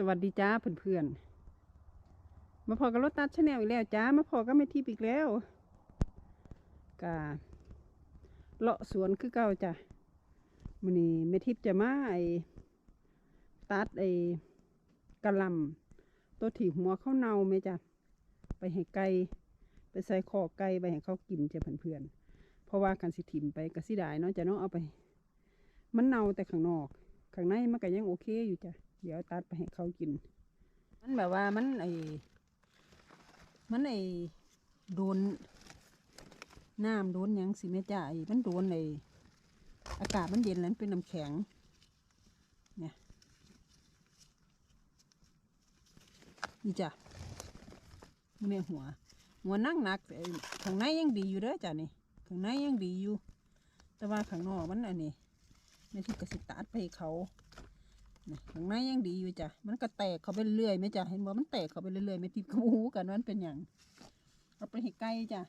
สวัสดีจ้าเพื่อนๆ มาพอกับรถตัดชาแนลอีกแล้วจ้า มาพอก็ไม่ทิพย์อีกแล้วกาเลาะสวนคือเก่าจ้ะมันนี้ไม่ทิพย์จะมาไอ้ตัดไอ้กระลำตัวถีหัวเข้าเนาไหมจ้ะ ไปให้ไก่ไปใส่คอไก่ไปให้เขากินจ้ะเพื่อนๆ เพราะว่ากันสิถิ่มไปก็สิได้เนาะจะเนาะเอาไป มันเน่าแต่ข้างนอก ข้างในมันก็ยังโอเคอยู่จ้ะ เดี๋ยวตัดไปให้เขากิน มันแบบว่ามันไอมันไอโดนน้ำโดนยังสิแม่จ้าไอมันโดนไออากาศมันเย็นแล้วเป็นน้ำแข็ง เนี่ยนี่จ้ะนี่แม่หัว หัวนั่งหนักไอ้ข้างในยังดีอยู่เด้อจ้ะนี่ข้างในยังดีอยู่ แต่ว่าข้างนอกมันอันนี้ไม่ที่กระสิตัดไปเขา ข้างในยังดีอยู่จ้ะ มันก็แตกเขาไปเรื่อยไหมจ้ะ เห็นบ่มันแตกเขาไปเรื่อยๆไม่ติดกระหูกันว่ามันเป็นอย่างเอาไปให้ใกล้จ้ะ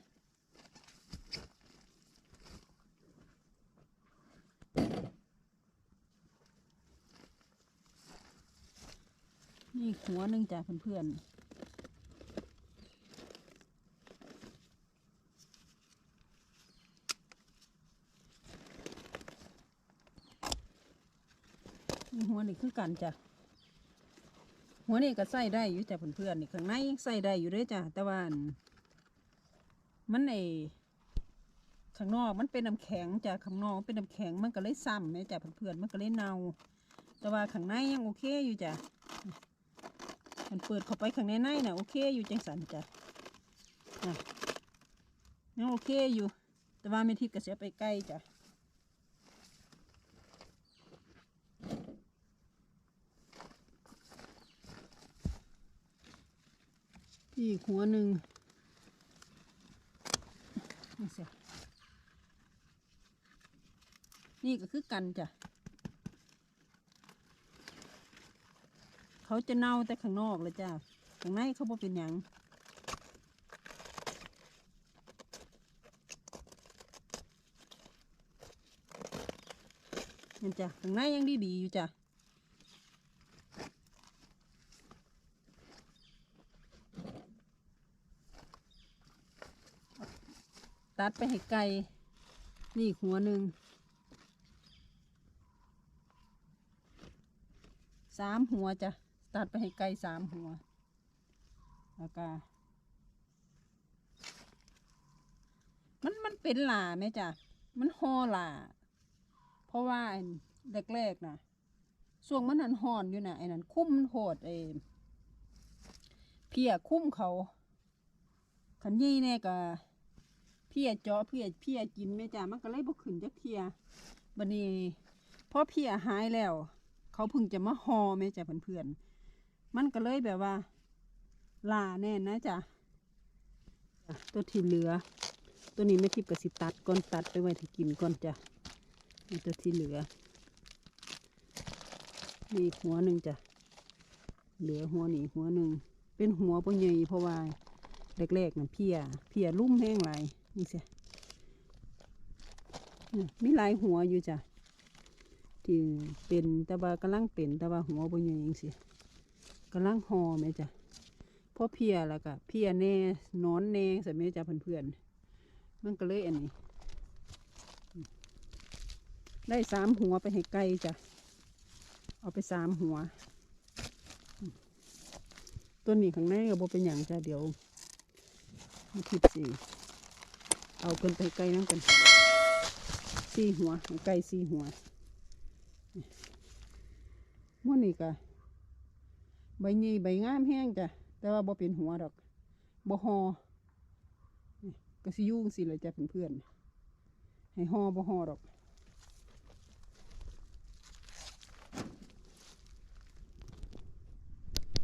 นี่หัวหนึ่งจ้ะเพื่อนๆ หัวนี่คือกันจ้ะหัวนี่ก็ใส่ได้อยู่จ้ะเพื่อนๆนี่ข้างในใส่ได้อยู่เด้วยจ้ะแต่ว่าอันมันไอข้างนอกมันเป็นน้ำแข็งจ้ะข้างนอกเป็นน้ำแข็งมันก็เลยซ้ำนะจ้ะเพื่อนๆมันก็เลยเน่า แต่ว่าข้างในยังโอเคอยู่จ้ะมันเปิดเข้าไปข้างในในน่ะโอเคอยู่จังสันจ้ะน่ะยังโอเคอยู่ แต่ว่าไม่ทิพย์ก็เสียไปใกล้จ้ะ อีกหัวหนึ่งนี่ก็คือกันจ้ะ เขาจะเน่าแต่ข้างนอกเลยจ้ะ ข้างในเขาบ่เป็นหยังนี่นจ้ะข้างในยังดีดีๆอยู่จ้ะ ตัดไปให้ไก่นี่หัวหนึ่งสามหัวจ้ะตัดไปให้ไก่สามหัวแล้วก็มันมันเป็นหลาไหมจ้ะมันห่อหลาเพราะว่าอันแรกๆนะช่วงมันนันห่อนอยู่นะไอ้นั่นคุ้มโหดไอ้เพียคุ้มเขาขันยี่แน่ก็ พียเจาะเพียเพียกินแม่จ้ามันก็เลยบ่ขึ้นจักเทียบัดนี้พอเพียหายแล้ว เขาพิ่งจะมาหอแม่จ้าเพื่อนๆมันก็เลยแบบว่า ลาแน่นนะจ้ะจ้ะตัวที่เหลือ ตัวนี้ไม่ทิพย์กับสิตัดก่อนตัดไปไว้ที่กินก่อนจ้ะนี่ตัวที่เหลือนี่หัวหนึ่งจ้ะเหลือหัวนี่หัวหนึ่งเป็นหัวปใหญ่เพราะว่าแรกๆน่ะเพียเพียลุ่มแห้งหล นี่สิมีหลายหัวอยู่จ้ะที่เป็นแต่ว่ากำลังเป็นแต่ว่าหัวบนใหญ่ยังสิกำลังหอแม่จ้ะเพราะเพียแล้วก็เพียแน่นอนแน่สมัยจ้ะเพื่อนๆมันก็เลยอันนี้ ได้สามหัวไปให้ไก่จ้ะเอาไปสามหัวตัวนี้ข้างในก็บ่เป็นอย่างจ้ะเดี๋ยวมาทิพสี่ เอาเพิ่นไปไกลน้ำกันสี่หัวไก่สี่หัวม้วนนี่กะใบยีใบงามแห้งจ้ะแต่ว่าบ่เป็นหัวดอกบ่หอก็สิยุ่งสิเลยจ้ะเพื่อนๆให้หอบ่หอดอก